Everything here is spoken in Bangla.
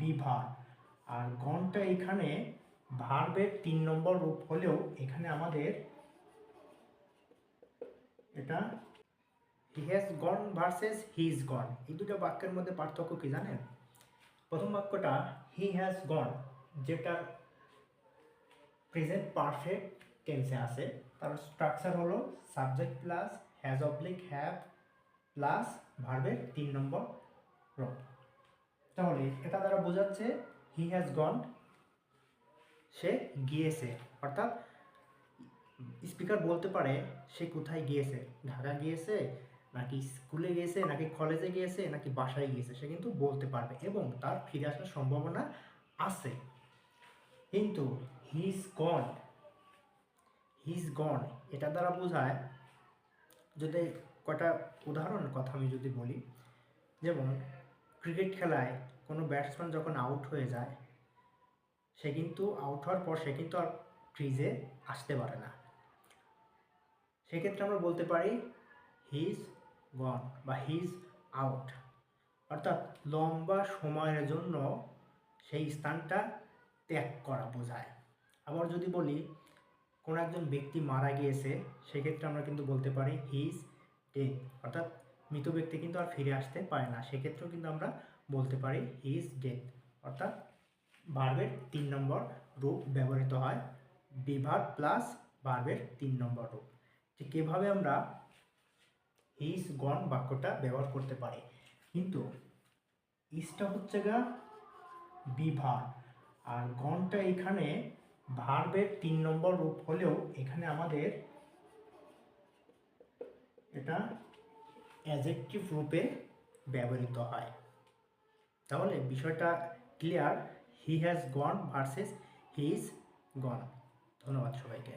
বিভার। আর গনটা এখানে ভার্বের তিন নম্বর রূপ হলেও এখানে আমাদের এটা he has gone versus he is gone. এই দুটো বাক্যের মধ্যে পার্থক্য কি জানেন? প্রথম বাক্যটা হি হ্যাজ গন, যেটা প্রেজেন্ট পারফেক্ট টেন্সে আছে। তার স্ট্রাকচার হলো subject plus has oblique have plus ভার্বের তিন নম্বর রূপ। তাহলে এটা দ্বারা বোঝাচ্ছে হি হ্যাজ গন সে গিয়েছে। অর্থাৎ স্পিকার বলতে পারে, সে কোথায় গিয়েছে? ঢাকা গিয়েছে, নাকি স্কুলে গিয়েছে, নাকি কলেজে গিয়েছে, নাকি বাসায় গিয়েছে? সে কিন্তু বলতে পারবে এবং তার ফিরে আসার সম্ভাবনা আছে। কিন্তু হিজ গন হিজ গন এটা দ্বারা বোঝায় যদি কটা উদাহরণ কথা আমি যদি বলি। যেমন ক্রিকেট খেলায় কোনো ব্যাটসম্যান যখন আউট হয়ে যায়, সে কিন্তু আউট হওয়ার পর সে কিন্তু আর ক্রিজে আসতে পারে না। সেক্ষেত্রে আমরা বলতে পারি হিজ গন বা হিজ আউট অর্থাৎ লম্বা সময়ের জন্য সেই স্থানটা ত্যাগ করা বোঝায়। আবার যদি বলি, কোনো একজন ব্যক্তি মারা গিয়েছে, সেক্ষেত্রে আমরা কিন্তু বলতে পারি হিজ ডেথ অর্থাৎ মৃত ব্যক্তি কিন্তু আর ফিরে আসতে পারে না। সেক্ষেত্রেও কিন্তু আমরা বলতে পারি হিজ ডেথ অর্থাৎ ভার্বের তিন নম্বর রূপ ব্যবহৃত হয়। বিভার প্লাস ভার্বের তিন নম্বর রূপ। ঠিক এভাবে আমরা হিজ গন বাক্যটা ব্যবহার করতে পারি। কিন্তু ইসটা হচ্ছে গা বিভার। আর গনটা এখানে ভার্বের তিন নম্বর রূপ হলেও এখানে আমাদের এটা অ্যাজেক্টিভ রূপে ব্যবহৃত হয়। তাহলে বিষয়টা clear he has gone versus he is gone ধন্যবাদ সবাইকে।